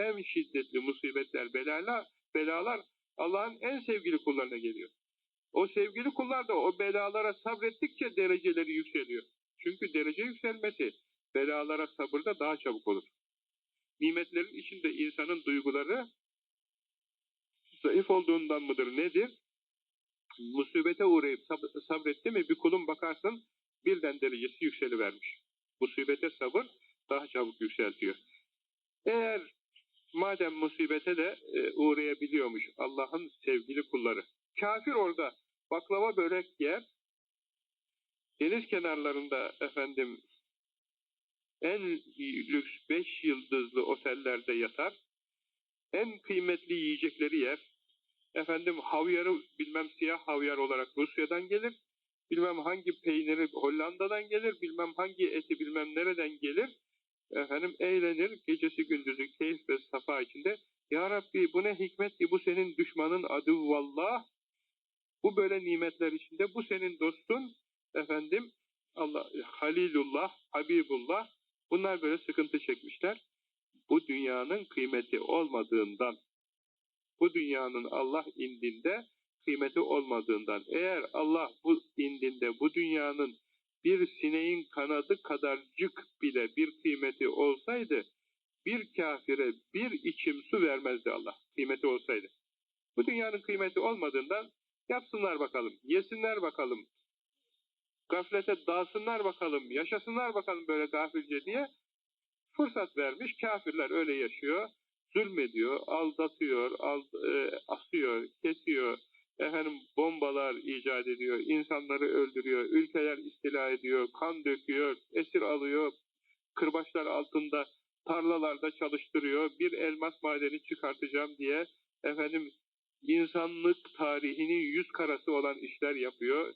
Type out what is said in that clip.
en şiddetli musibetler, belalar, belalar Allah'ın en sevgili kullarına geliyor. O sevgili kullar da o belalara sabrettikçe dereceleri yükseliyor. Çünkü derece yükselmesi belalara sabırda daha çabuk olur. Nimetlerin içinde insanın duyguları zayıf olduğundan mıdır nedir? Musibete uğrayıp sab sabretti mi bir kulun bakarsın birden derecesi yükselivermiş. Musibete sabır daha çabuk yükseltiyor. Eğer madem musibete de e, uğrayabiliyormuş Allah'ın sevgili kulları. Kafir orada baklava börek yer, deniz kenarlarında efendim en lüks beş yıldızlı otellerde yatar, en kıymetli yiyecekleri yer, efendim havyarı bilmem siyah havyar olarak Rusya'dan gelir, bilmem hangi peyniri Hollanda'dan gelir, bilmem hangi eti bilmem nereden gelir, efendim eğlenir, gecesi gündüzü safa içinde, Ya Rabbi bu ne hikmet ki bu senin düşmanın adı vallah, bu böyle nimetler içinde, bu senin dostun, efendim, Allah, Halilullah, Habibullah, bunlar böyle sıkıntı çekmişler. Bu dünyanın kıymeti olmadığından, bu dünyanın Allah indinde kıymeti olmadığından, eğer Allah bu indinde bu dünyanın bir sineğin kanadı kadarcık bile bir kıymeti olsaydı, bir kafire bir içim su vermezdi Allah, kıymeti olsaydı. Bu dünyanın kıymeti olmadığından yapsınlar bakalım, yesinler bakalım, gaflete dalsınlar bakalım, yaşasınlar bakalım böyle gafilce diye fırsat vermiş, kafirler öyle yaşıyor, zulmediyor, aldatıyor, ald e, asıyor, kesiyor, efendim bombalar icat ediyor, insanları öldürüyor, ülkeler istila ediyor, kan döküyor, esir alıyor, kırbaçlar altında tarlalarda çalıştırıyor, bir elmas madeni çıkartacağım diye efendim insanlık tarihinin yüz karası olan işler yapıyor,